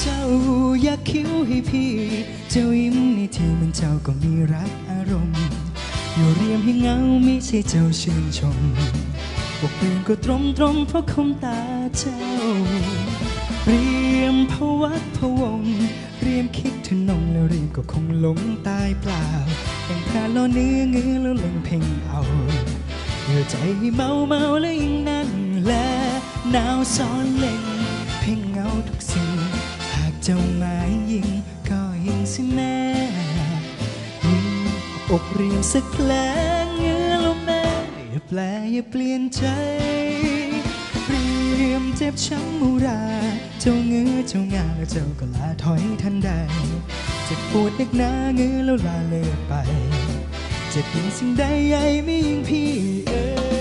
เจ้าอยากคิ้วให้พี่ เจ้ายิ้มในที่มันเจ้าก็มีรักอารมณ์ อยู่เรียมให้เงาไม่ใช่เจ้าชื่นชมบอกเปลี่ยนก็ตรงตรงเพราะคมตาเจ้า เรียมพวักพะวง เรียมคิดถึงนงแล้วเรียมก็คงหลงตายเปล่าอย่างพาล้อเนื้อเงื้อแล้วเล่งเพ่งเอาเมื่อใจให้เมาเมาแล้วยิ่งนั่นและหนาวซ้อนเล่ง เพ่งเงาทุกสิ่ง หากเจ้าหมายยิงก็ยิงสิแน่ยิงอกเรียนสักแผลเงื้อแล้วแม่อย่าแปลอย่าเปลี่ยนใจเรียมเจ็บช้ำมูรา เจ้าเงื้อเจ้างาแล้วเจ้าก็ลาถอยทันใดเจ็บปวดนักหนาเงื้อแล้วลาเลิกไป เจ็บเพียงสิ่งใดใหญ่ไม่ยิ่งพี่เอ๋ย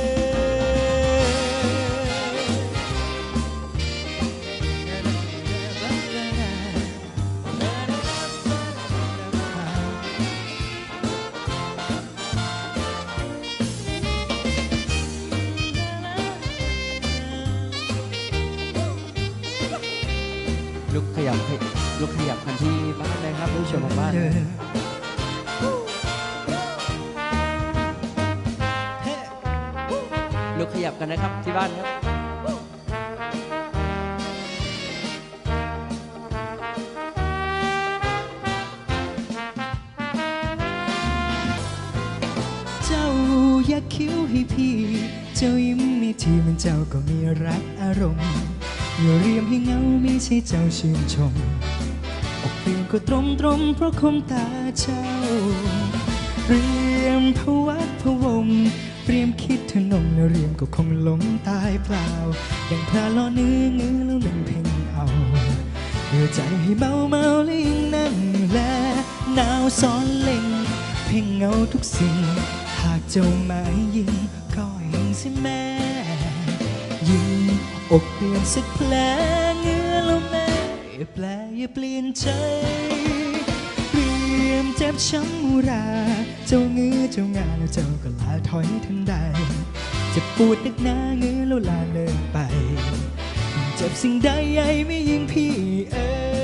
ลุกขยับให้ลุกขยับกันที่บ้านเลยครับผู้ชมทางบ้านลุกขยับกันนะครับที่บ้านครับเจ้าอยากคิ้วให้พี่ เจ้ายิ้มในที่มันเจ้าก็มีรักอารมณ์ อย่าเรียมให้เงาไม่ใช่เจ้าชื่นชมอกเปลี่ยนก็ตรงตรงเพราะคมตาเจ้า เรียมพะวักพะวงเรียมคิดถึงนงแล้วเรียมก็คงหลงตายเปล่าอย่างพลาล้อเนื้อเงื้อแล้วเล่งเพ่งเอาเพื่อใจให้เมาเมาและยิ่งนั่นและหนาวซ้อนเล่งเพ่งเงาทุกสิ่ง หากเจ้าหมายยิงก็ยิ่งสิแม่ อกเปลี่ยนสักแผลเงื้อแล้วแม่อย่าแปลอย่าเปลี่ยนใจ เปลี่ยนเจ็บช้ำมูรา เจ้าเงื้อเจ้างานแล้วเจ้าก็ลาถอยทันใดจะปวดนักหนาเงื้อแล้วลาเลิกไป เจ็บสิ่งใดใหญ่ไม่ยิ่งพี่เอ๋